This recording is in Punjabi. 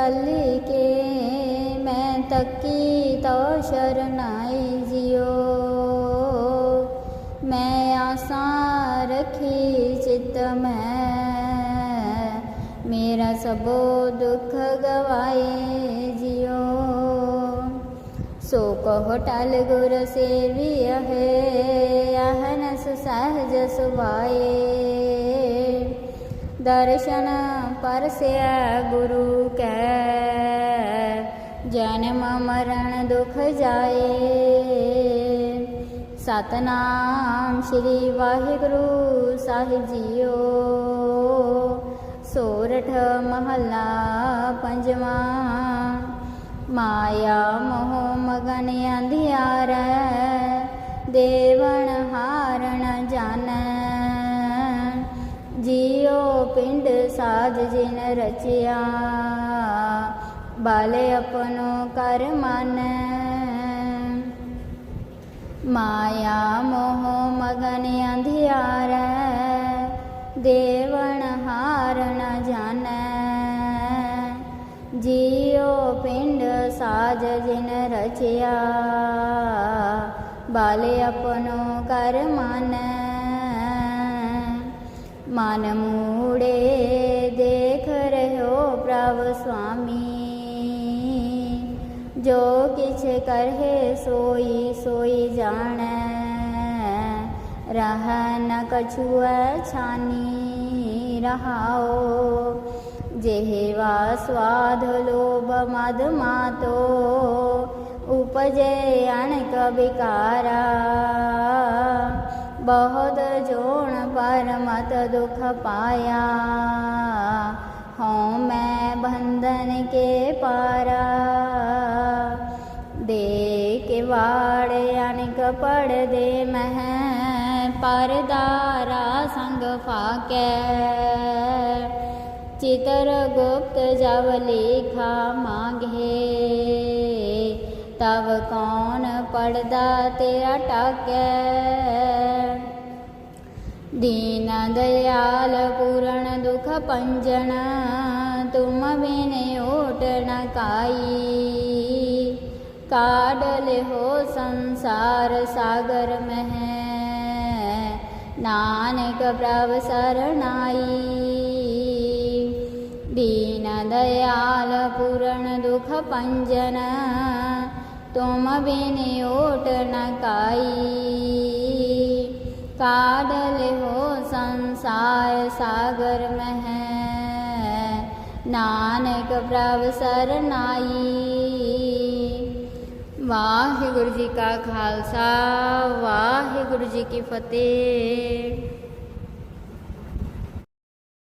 ਚੱਲ ਕੇ ਮੈਂ ਤੱਕੀ ਤੋ ਸ਼ਰਨਾਈ ਜਿਓ। ਮੈਂ ਆਸਾਂ ਰੱਖੀ ਚਿਤ ਮੈਂ, ਮੇਰਾ ਸਭੋ ਦੁੱਖ ਗਵਾਏ ਜਿਓ। ਸੋ ਕਹੋ ਟਲ ਗੁਰ ਸੇਵੀ ਹੈ ਅਹਨਸ ਸਹਜ ਸੁਭਾਏ। ਦਰਸ਼ਨ ਪਰਸਿਆ ਗੁਰੂ ਕੈ। ਜਨਮ ਮਰਨ ਦੁਖ ਜਾਏ। ਸਤਨਾਮ ਸ੍ਰੀ ਵਾਹਿਗੁਰੂ ਸਾਹਿਬ ਜੀਓ। ਸੋਰਠ ਮਹੱਲਾ ਪੰਜਵਾਂ। ਮਾਇਆ ਮੋਹ ਮਗਨ ਅੰਧਿਆਰੈ। ਦੇਵਨ ਹਾਰਣ ਜਾਣੈ। ਜੀਉ ਪਿੰਡ ਸਾਜ ਜਿਨ ਰਚਿਆ, ਬਾਲੇ ਆਪਣੋ ਕਰ ਮਨ। ਮਾਇਆ ਮੋਹ ਮਗਨ ਅੰਧਿਆਰੈ ਦੇਵਨ ਹਾਰਨ ਜਾਣੈ ਜੀਉ ਪਿੰਡ ਸਾਜ ਜਿਨ ਰਚਿਆ, ਬਾਲੇ ਆਪਣੋ ਕਰ ਮਨ। मन मूढे देख रो प्रभ स्वामी। जो किछ कर सोई सोई जान न कछु छानी रहाओ। वा स्वाद लोभ मद मातो उपजे अणकविकार ਬਹੁਤ ਜੋਣ ਪਰ ਮਤ ਦੁਖ ਪਾਇਆ। ਹਉ ਮੈਂ ਬੰਧਨ ਕੇ ਪਾਰਾ। ਦੇ ਕੇ ਵਾੜ ਅਨਕ ਪੜਦੇ ਮਹਿ ਪਰਦਾਰਾ ਸੰਗ ਫਾਕੈ। ਚਿਤਰ ਗੁਪਤ ਜਬ ਲੇਖਾ ਮਾਂਗੇ, ਤਬ ਕੌਣ ਪੜਦਾ ਤੇਰਾ ਟਾਕੈ। ਦੀਨ ਦਇਆਲ ਪੂਰਨ ਦੁਖ ਪੰਜਨ ਤੁਮ ਬਿਨ ਓਟ ਨ ਕਾਈ। ਕਾਢ ਲਿਹੋ ਸੰਸਾਰ ਸਾਗਰ ਮਹਿ, ਨਾਨਕ ਪ੍ਰਭ ਸਰਣਾਈ। ਦੀਨ ਦਇਆਲ ਪੂਰਨ ਦੁਖ ਪੰਜਨ ਤੁਮ ਬਿਨ ਓਟ ਨ ਕਾਈ। ਕਾਢ ਲਿਹੋ ਸੰਸਾਰ ਸਾਗਰ ਮਹਿ। ਨਾਨਕ ਪ੍ਰਭ ਸਰਨਾਈ ਵਾਹਿਗੁਰੂ ਜੀ ਕਾ ਖਾਲਸਾ, ਵਾਹਿਗੁਰੂ ਜੀ ਕੀ ਫਤਿਹ।